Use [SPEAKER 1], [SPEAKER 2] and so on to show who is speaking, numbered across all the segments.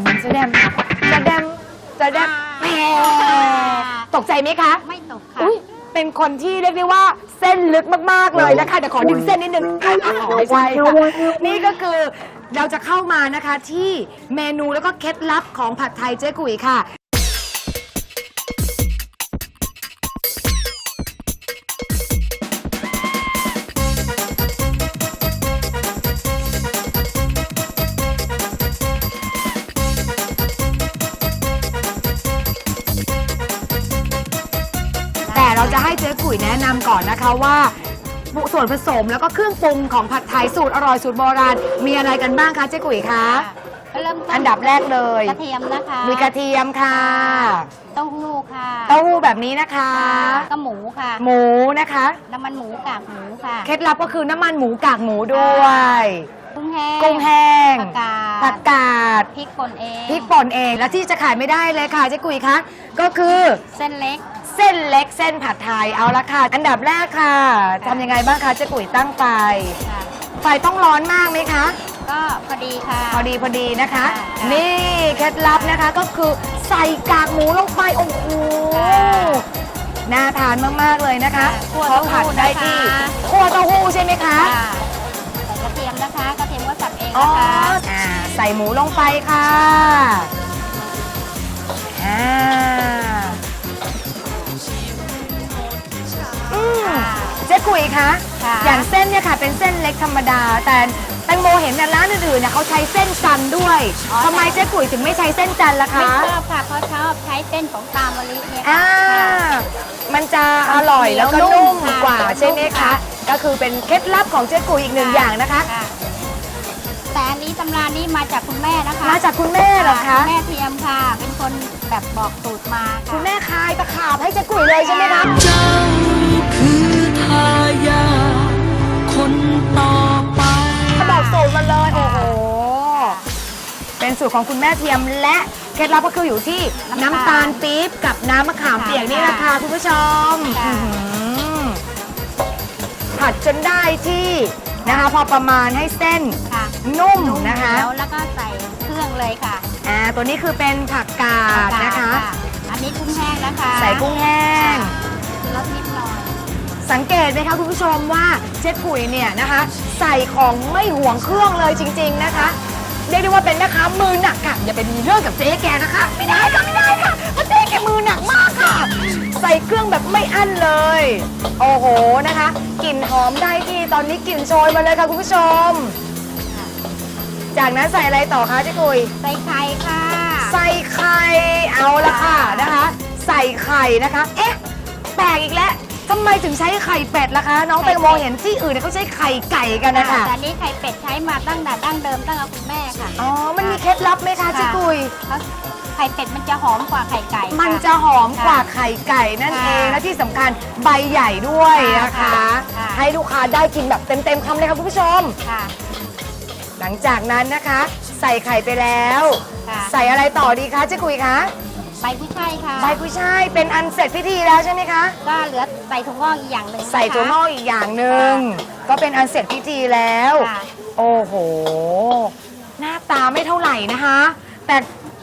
[SPEAKER 1] มจะแดมจะแดมจะแดมแหมตกใจไหมคะ
[SPEAKER 2] ไม่ตกค่ะ
[SPEAKER 1] อุ้ยเป็นคนที่เรียกได้ว่าเส้นลึกมาก ๆ เลยนะคะเดี๋ยวขอดึงเส้นนิดนึงอะไม่ใช่ค่ะนี่ก็คือเราจะเข้ามานะคะที่เมนูแล้วก็เคล็ดลับของผัดไทยเจ๊กุ๋ยค่ะ จะให้เจ๊กุ๋ยแนะนำก่อนนะคะว่าส่วนผสมแล้วก็เครื่องปรุงของผัดไทยสูตรอร่อยสูตรโบราณ มีอะไรกันบ้างคะเจ๊กุ๋ยคะ
[SPEAKER 2] ก็เริ่มต้น
[SPEAKER 1] อันดับแรกเลย
[SPEAKER 2] กระเทียมนะคะ
[SPEAKER 1] มีกระเทียมค่ะ
[SPEAKER 2] เต้าหู้ค่ะ
[SPEAKER 1] เต้าหู้แบบนี้นะคะ
[SPEAKER 2] ก็หมูค่ะ
[SPEAKER 1] หมูนะคะ
[SPEAKER 2] น้ำมันหมูกากหมูค่ะ
[SPEAKER 1] เคล็ดลับก็คือน้ำมันหมูกากหมูด้วย
[SPEAKER 2] กุ้งแห้ง
[SPEAKER 1] กุ้งแห้ง
[SPEAKER 2] ผักกาด
[SPEAKER 1] ผักกาด
[SPEAKER 2] พริกป่นเอง
[SPEAKER 1] พริกป่นเองและที่จะขายไม่ได้เลยค่ะเจ๊กุ๋ยคะก็คือ
[SPEAKER 2] เส้นเล็ก
[SPEAKER 1] เส้นเล็กเส้นผัดไทยเอาละค่ะ อันดับแรกค่ะทำยังไงบ้างคะเจ๊กุ๋ยตั้งไฟ
[SPEAKER 2] ค่ะ
[SPEAKER 1] ไฟต้องร้อนมากไหมคะ
[SPEAKER 2] ก็พอดีค่ะ
[SPEAKER 1] พอดีพอดีนะคะ
[SPEAKER 2] ค่ะ
[SPEAKER 1] นี่เคล็ดลับนะคะก็คือใส่กากหมูลงไปโอ้โห
[SPEAKER 2] ค่ะ
[SPEAKER 1] น่าทานมาก ๆ เลยนะคะ
[SPEAKER 2] คั่ว
[SPEAKER 1] พอผัดได้
[SPEAKER 2] เต้าหู้
[SPEAKER 1] ที่
[SPEAKER 2] นะคะ
[SPEAKER 1] คั่วเต้าหู้ใช่ไหมคะ
[SPEAKER 2] ค่ะใส่กระเทียมนะคะ กระเทียมก็สับเอง
[SPEAKER 1] อ๋อ
[SPEAKER 2] นะคะ
[SPEAKER 1] อ่าใส่หมูลงไปค่ะ กุ๋ยคะ
[SPEAKER 2] ค่ะ
[SPEAKER 1] อย่างเส้นเนี่ยค่ะ เป็นเส้นเล็กธรรมดา แต่แตงโมเห็นในร้านอื่นๆเนี่ยเขาใช้เส้นจันทร์ด้วย
[SPEAKER 2] อ๋อ
[SPEAKER 1] ทำไมเจ๊กุ๋ยถึงไม่ใช้เส้นจันทร์ล่ะ
[SPEAKER 2] ไม่
[SPEAKER 1] คะ
[SPEAKER 2] ชอบค่ะเพราะชอบใช้เส้นของตามมะลิเนี่ย
[SPEAKER 1] อ่า
[SPEAKER 2] ค่ะ
[SPEAKER 1] มันจะอร่อยแล้วก็
[SPEAKER 2] เหนียวนุ่
[SPEAKER 1] นุ่ม
[SPEAKER 2] มค่ะ
[SPEAKER 1] กว่าใช่ไหม
[SPEAKER 2] นุ่ม
[SPEAKER 1] คะ
[SPEAKER 2] ค่ะ
[SPEAKER 1] ก็คือเป็นเคล็ดลับของเจ๊กุ๋ยอีกหนึ่งอย่างนะคะ
[SPEAKER 2] ค่ะแต่อันนี้ตำรานี้มาจากคุณแม่นะคะ
[SPEAKER 1] มาจากคุณแม่เหรอคะ
[SPEAKER 2] แม่เทียมค่ะ เป็นคนแบบบอกสูตรมาค่ะ
[SPEAKER 1] คุณแม่คายตะขาบให้เจ๊กุ๋ยเลยใช่ไหมคะ
[SPEAKER 3] เจ้า
[SPEAKER 1] กสูตรมาเลยโอ้โห เป็นสูตรของคุณแม่เทียมและเคล็ดลับก็คืออยู่ที่น้ำตาลปี๊บกับน้ำมะขามเปียกนี่แหละค่ะคุณผู้ชม
[SPEAKER 2] ค่ะ
[SPEAKER 1] อื้อหือผัดจนได้ที่นะคะ พอประมาณให้เส้น
[SPEAKER 2] ค่ะ
[SPEAKER 1] นุ่มนะคะ
[SPEAKER 2] แล้วแล้วก็ใส่เครื่องเลยค่ะ
[SPEAKER 1] อ่าตัวนี้คือเป็นผักกาดนะคะ
[SPEAKER 2] อันนี้กุ้งแห้งนะคะ
[SPEAKER 1] ใส่กุ้งแห้ สังเกตไหมคะคุณผู้ชมว่าเจ๊กุ๋ยเนี่ยนะคะ ใส่ของไม่ห่วงเครื่องเลยจริง ๆนะคะ เรียกได้ว่าเป็นแม่ค้ามือหนักค่ะอย่าไปมีเรื่องกับเจ๊แกนะคะ ไม่ได้ค่ะไม่ได้ค่ะเพราะเจ๊แกมือหนักมากค่ะ ใส่เครื่องแบบไม่อั้นเลย โอ้โหนะคะกลิ่นหอมได้ที่ตอนนี้กลิ่นโชยมาเลยค่ะคุณผู้ชม จากนั้นใส่อะไรต่อคะเจ๊กุย
[SPEAKER 2] ใส่ไข่ค่ะ
[SPEAKER 1] ใส่ไข่เอาละค่ะนะคะ ใส่ไข่นะคะ เอ๊ะแปลกอีกแล้ว ทำไมถึงใช้ไข่เป็ดล่ะคะ น้องแตงโมเห็นที่อื่นเนี่ยเขาใช้ไข่ไก่กันนะคะ
[SPEAKER 2] แต่อันนี้ไข่เป็ดใช้มาตั้งแต่ดั้งเดิมตั้งแต่คุณแม่ค่ะ
[SPEAKER 1] อ๋อมันมีเคล็ดลับไหมคะเจ๊กุย
[SPEAKER 2] เพราะไข่เป็ดมันจะหอมกว่าไข่ไก่ค่
[SPEAKER 1] มันจะหอมกว่าไข่ไก่นั่น
[SPEAKER 2] ค่ะ
[SPEAKER 1] เองและที่สำคัญใบใหญ่ด้วยนะคะ
[SPEAKER 2] ค่ะค่ะ
[SPEAKER 1] ให้ลูกค้าได้กินแบบเต็มๆคำเลยค่ะคุณผู้ชม
[SPEAKER 2] ค่ะ
[SPEAKER 1] หลังจากนั้นนะคะ ใส่ไข่ไปแล้ว
[SPEAKER 2] ค่ะ
[SPEAKER 1] ใส่อะไรต่อดีคะเจ๊กุยคะ
[SPEAKER 2] ใบกุ้ยช่ายค่ะ
[SPEAKER 1] ใบกุยช่ายเป็นอันเสร็จพิธีแล้วใช่ไหมคะ
[SPEAKER 2] ก็เหลือใส่ถั่วงอกอีกอย่างหนึ่งนะคะ
[SPEAKER 1] ใส่ถั่วงอกอีกอย่างหนึ่งก็เป็นอันเสร็จพิธีแล้ว
[SPEAKER 2] ค่ะ
[SPEAKER 1] โอ้โห หน้าตาไม่เท่าไหร่นะคะ แต่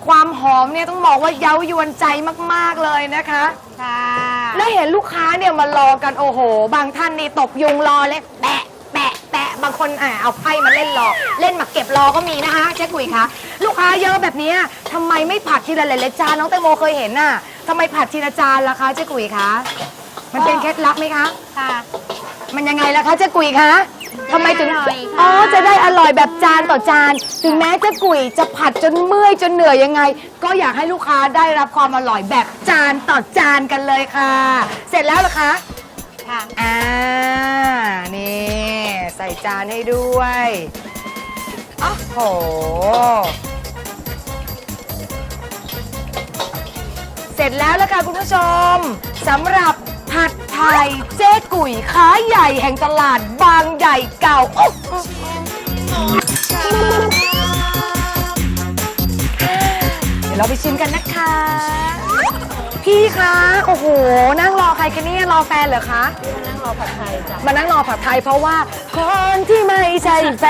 [SPEAKER 1] ความหอมเนี่ยต้องบอกว่าเย้ายวนใจมากๆเลยนะคะ
[SPEAKER 2] ค่ะ
[SPEAKER 1] แล้วเห็นลูกค้าเนี่ยมารอกันโอ้โห บางท่านนี่ตกยุงรอเลยแปะแปะแปะ บางคนอะเอาไพ่มาเล่นรอเล่นหมากเก็บรอก็มีนะคะเจ๊กุยคะลูกค้าเยอะแบบเนี้ยทำไมไม่ผัดทีละหลายๆจานน้องแตงโมเคยเห็นน่ะทำไมผัดทีละจานล่ะคะเจ๊กุยคะมันเป็นเคล็ดลับไหมคะ
[SPEAKER 2] ค่ะ
[SPEAKER 1] มันยังไงล่ะคะเจ๊กุยคะทำไมถึง
[SPEAKER 2] จะได้อร่อยค่ะ
[SPEAKER 1] อ๋อจะได้อร่อยแบบจานต่อจาน ถึงแม้เจ๊กุยจะผัดจนเมื่อยจนเหนื่อยยังไง ก็อยากให้ลูกค้าได้รับความอร่อยแบบจานต่อจานกันเลยค่ะ เสร็จแล้วเหรอคะ
[SPEAKER 2] ค่ะ
[SPEAKER 1] จานให้ด้วยโอ้โห เสร็จแล้วละค่ะคุณผู้ชมสำหรับผัดไทยเจ๊กุ๋ยค้าใหญ่แห่งตลาดบางใหญ่เก่าโอ้เดี๋ยวเราไปชิมกันนะคะ พี่คะ โอ้โห นั่งรอใครกันเนี่ย รอแฟนเหรอคะ
[SPEAKER 2] รรอผัดไทยจ้ะ
[SPEAKER 1] มานั่งรอผัดไทยเพราะว่าคนที่ไม่ใช่แฟ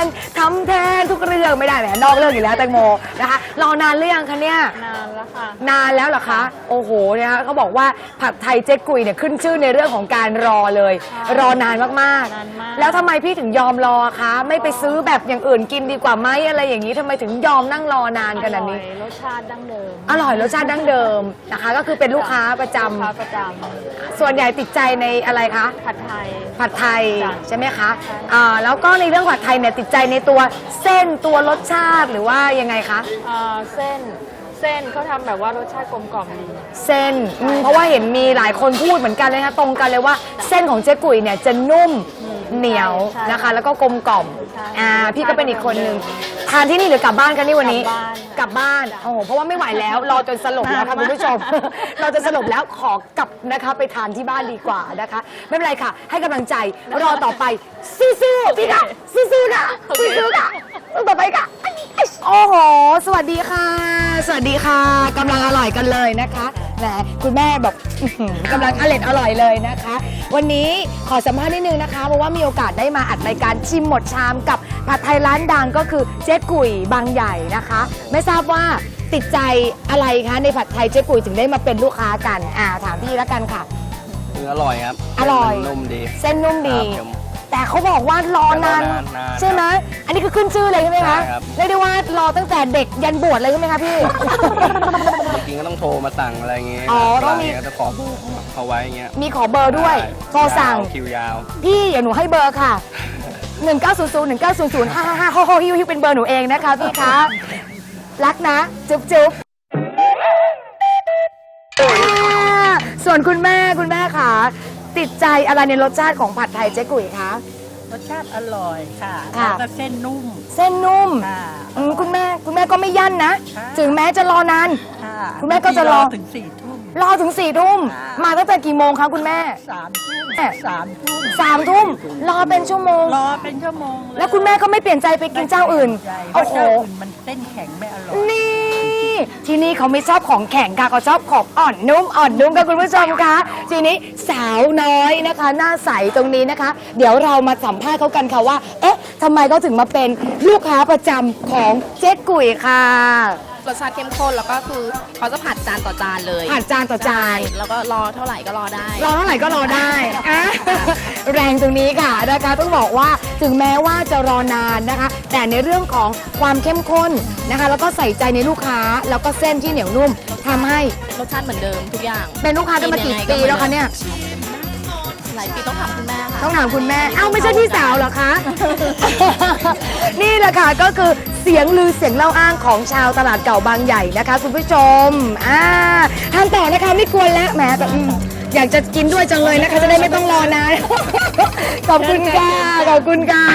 [SPEAKER 1] นทำแทนทุกเรื่องไม่ได้แหมนอกเรื่องอยู่แล้วแตงโมนะคะรอนานหรือยังคะเนี่ย
[SPEAKER 2] นานแล้วค่ะ
[SPEAKER 1] นานแล้วเหรอคะ โอ้โหเนี่ยเขาบอกว่าผัดไทยเจ๊กุยเนี่ยขึ้นชื่อในเรื่องของการรอเลย
[SPEAKER 2] ใช่
[SPEAKER 1] รอนานมาก
[SPEAKER 2] นานมาก
[SPEAKER 1] ๆแล้วทำไมพี่ถึงยอมรอคะ ไม่ไปซื้อแบบอย่างอื่นกินดีกว่าไหมอะไรอย่างนี้ทำไมถึงยอมนั่งรอนานขนาดนี้
[SPEAKER 2] อร่อยรสชาติดั้งเดิม
[SPEAKER 1] อร่อยรสชาติดั้งเดิมนะคะ ก็คือเป็นลูกค้าประจำ
[SPEAKER 2] ลูกค้าประจ
[SPEAKER 1] ส่วนใหญ่ติดใจในอะไรคะำ
[SPEAKER 2] ผัดไทย
[SPEAKER 1] ผัดไทย
[SPEAKER 2] จ้ะ
[SPEAKER 1] ใช่ไหมคะ
[SPEAKER 2] ใช่
[SPEAKER 1] อ่าแล้วก็ในเรื่องผัดไทยเนี่ยติดใจในตัวเส้นตัวรสชาติหรือว่ายังไงคะ
[SPEAKER 2] เอ่อเส้นเส้นเขาทำแบบว่ารสชาติกลมกล่อมดี
[SPEAKER 1] เส้นอืมเพราะว่าเห็นมีหลายคนพูดเหมือนกันเลยนะตรงกันเลยว่าเส้นของเจ๊กุยเนี่ยจะนุ่ม
[SPEAKER 2] อืม
[SPEAKER 1] เหนียว
[SPEAKER 2] ใช่
[SPEAKER 1] นะคะ แล้วก็กลมกล่อม
[SPEAKER 2] ใช่
[SPEAKER 1] อ่าพี่ก็เป็นอีกคนนึงทานที่นี่หรือกลับบ้านกันนี่วันนี้
[SPEAKER 2] กลับบ้าน
[SPEAKER 1] กลับบ้าน โอ้โหเพราะว่าไม่ไหวแล้ว รอจนสลบแล้วค่ะคุณผู้ชม เราจะสลบแล้วขอกลับนะคะไปทานที่บ้านดีกว่านะคะ ไม่เป็นไรค่ะ ให้กำลังใจรอต่อไปสู้ๆพี่ค่ะสู้ๆค่ะสู้ๆค่ะต่อไปค่ะโอ้โห สวัสดีค่ะ สวัสดีค่ะกำลังอร่อยกันเลยนะคะ แหมคุณแม่แบบอื้อหือกำลังอร่อยอร่อยเลยนะคะ วันนี้ขอสัมภาษณ์นิดนึงนะคะเพราะว่ามีโอกาสได้มาอัดรายการชิมหมดชามกับผัดไทยร้านดังก็คือเจ๊กุยบางใหญ่นะคะ ไม่ทราบว่าติดใจอะไรคะในผัดไทยเจ๊กุยถึงได้มาเป็นลูกค้ากันอ่าถามพี่แล้วกันค่ะ
[SPEAKER 4] คืออร่อยครับ
[SPEAKER 1] อร่อย
[SPEAKER 4] เส้นมันนุ่มดี
[SPEAKER 1] เส้นนุ่มดี
[SPEAKER 4] ครับผม
[SPEAKER 1] แต่เขาบอกว่ารอนาน
[SPEAKER 4] รอนานนาน
[SPEAKER 1] ใช่ไหมอันนี้คือขึ้นชื่อเลยใช่ไหมคะ
[SPEAKER 4] ใช่ครับ
[SPEAKER 1] เรียกได้ว่ารอตั้งแต่เด็กยันบวชเลยใช่ไหมคะพี่
[SPEAKER 4] จริงๆก็ต้องโทรมาสั่งอะไรอย่างเงี้ย
[SPEAKER 1] อ๋อ
[SPEAKER 4] ครับ
[SPEAKER 1] ต้องมี
[SPEAKER 4] ร้านเนี้ยก็จะขอเบอร์เขาไว้อย่างเงี้ย
[SPEAKER 1] มีขอเบอร์ด้วย
[SPEAKER 4] ใช่
[SPEAKER 1] โทรสั่ง
[SPEAKER 4] ยาวคิวยาว
[SPEAKER 1] พี่อย่าหนูให้เบอร์ค่ะ 1 9 0 0 1 9 0 0 5 5 5โฮโฮฮิวฮิวเป็นเบอร์หนูเองนะคะพี่คะ รักนะ จุ๊บจุ๊บอ่าส่วนคุณแม่คุณแม่ค่ะ ติดใจอะไรในรสชาติของผัดไทยเจ๊กุ๋ยคะ
[SPEAKER 5] รสชาติอร่อยค่ะ
[SPEAKER 1] ค่ะ
[SPEAKER 5] แล้วก็เส้นนุ่ม
[SPEAKER 1] เส้นนุ่ม
[SPEAKER 5] ค่ะ
[SPEAKER 1] อืมคุณแม่คุณแม่ก็ไม่ยั่นนะ
[SPEAKER 5] ค่ะ
[SPEAKER 1] ถึงแม้จะรอนาน
[SPEAKER 5] ค่ะ
[SPEAKER 1] คุณแม่ก็จะรอ
[SPEAKER 5] บางทีถึงสี่ทุ่ม
[SPEAKER 1] รอถึงสี่ทุ่ม
[SPEAKER 5] ค่ะ
[SPEAKER 1] มาตั้งแต่กี่โมงคะคุณแม่
[SPEAKER 5] สามทุ่ม
[SPEAKER 1] แม่
[SPEAKER 5] สามทุ่ม
[SPEAKER 1] สามทุ่มรอเป็นชั่วโมง
[SPEAKER 5] รอเป็นชั่วโมงเย
[SPEAKER 1] แล้วคุณแม่ก็ไม่เปลี่ยนใจไปกินเจ้าอื่น
[SPEAKER 5] ใช่เพ
[SPEAKER 1] โอ้
[SPEAKER 5] ราะ
[SPEAKER 1] โห
[SPEAKER 5] เจ้าอื่นมันเส้นแข็งไม่อร่อย
[SPEAKER 1] นี่ที่นี่เขาไม่ชอบของแข็งค่ะเขาชอบของอ่อนนุ่มอ่อนนุ่มค่ะคุณผู้ชมคะทีนี้สาวน้อยนะคะ หน้าใสตรงนี้นะคะ เดี๋ยวเรามาสัมภาษณ์เขากันค่ะว่า เอ๊ะ ทำไมเขาถึงมาเป็นลูกค้าประจำของเจ๊กุยค่ะ
[SPEAKER 6] รสชาติเข้มข้นแล้วก็คือเขาจะผัดจานต่อจานเลย
[SPEAKER 1] ผ่านจานต่อจาน
[SPEAKER 6] ใช่แล้วก็รอเท่าไหร่ก็รอได้
[SPEAKER 1] รอเท่าไหร่ก็รอได้อะแรงตรงนี้ค่ะนะคะต้องบอกว่าถึงแม้ว่าจะรอนานนะคะ แต่ในเรื่องของความเข้มข้นนะคะ แล้วก็ใส่ใจในลูกค้าแล้วก็เส้นที่เหนียวนุ่มทำให้
[SPEAKER 6] รสชาติเหมือนเดิมทุกอย่าง
[SPEAKER 1] เป็นลูกค้ากันมากี่ปีแล้วคะเนี่ย
[SPEAKER 6] หลายปีต้องถามคุณแม่ค่ะ
[SPEAKER 1] ต้องถามคุณแม่ เอ้าไม่ใช่พี่สาวเหรอคะ นี่แหละค่ะก็คือเสียงลือเสียงเล่าอ้างของชาวตลาดเก่าบางใหญ่นะคะ คุณผู้ชม อ่าทานต่อนะคะไม่กวนแล้วแหมแต่อืมอยากจะกินด้วยจังเลยนะคะ จะได้ไม่ต้องรอนาน ขอบคุณค่ะ ขอบคุณค่ะ